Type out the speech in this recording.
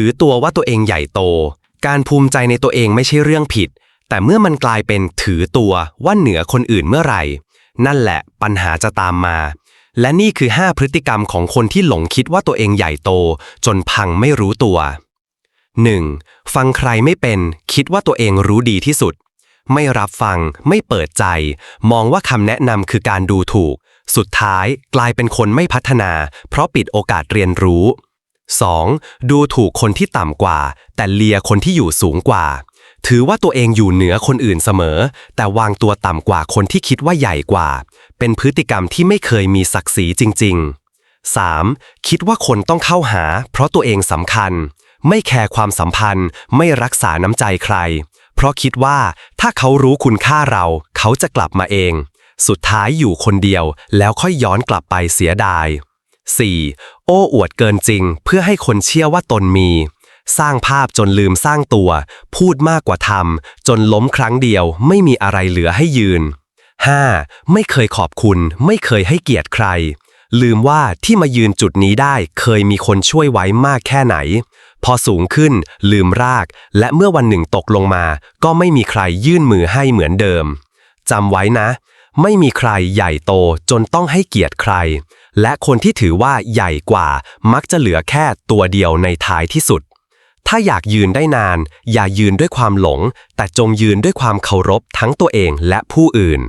ถือตัวว่าตัวเองใหญ่โต การภูมิใจในตัวเองไม่ใช่เรื่องผิด แต่เมื่อมันกลายเป็นถือตัวว่าเหนือคนอื่นเมื่อไหร่ นั่นแหละปัญหาจะตามมา และนี่คือ 5 พฤติกรรมของคนที่หลงคิดว่าตัวเองใหญ่โต จนพังไม่รู้ตัว 1. ฟังใครไม่เป็นคิดว่าตัวเองรู้ดีที่สุด ไม่รับฟัง ไม่เปิดใจ มองว่าคำแนะนำคือการดูถูก สุดท้ายกลายเป็นคนไม่พัฒนา เพราะปิดโอกาสเรียนรู้ 2. ดูถูกคนที่ต่ำกว่า แต่เลียคนที่อยู่สูงกว่า ถือว่าตัวเองอยู่เหนือคนอื่นเสมอ แต่วางตัวต่ำกว่าคนที่คิดว่าใหญ่กว่า เป็นพฤติกรรมที่ไม่เคยมีศักดิ์ศรีจริง ๆ 3. คิดว่าคนต้องเข้าหา เพราะตัวเองสำคัญ ไม่แคร์ความสัมพันธ์ ไม่รักษาน้ำใจใคร เพราะคิดว่าถ้าเขารู้คุณค่าเรา เขาจะกลับมาเอง สุดท้ายอยู่คนเดียวแล้วค่อยย้อนกลับไปเสียดาย 4. โอ้อวดเกินจริง เพื่อให้คนเชื่อว่าตนมี สร้างภาพจนลืมสร้างตัว พูดมากกว่าทำจนล้มครั้งเดียว ไม่มีอะไรเหลือให้ยืน 5. ไม่เคยขอบคุณ ไม่เคยให้เกียรติใคร ลืมว่าที่มายืนจุดนี้ได้เคยมีคนช่วยไว้มากแค่ไหน พอสูงขึ้น ลืมราก และเมื่อวันหนึ่งตกลงมา ก็ไม่มีใครยื่นมือให้เหมือนเดิมจำไว้นะ ไม่มีใครใหญ่โตจนต้องให้เกียรติใคร และคนที่ถือว่าใหญ่กว่ามักจะเหลือแค่ตัวเดียวในท้ายที่สุด ถ้าอยากยืนได้นาน อย่ายืนด้วยความหลง แต่จงยืนด้วยความเคารพทั้งตัวเองและผู้อื่น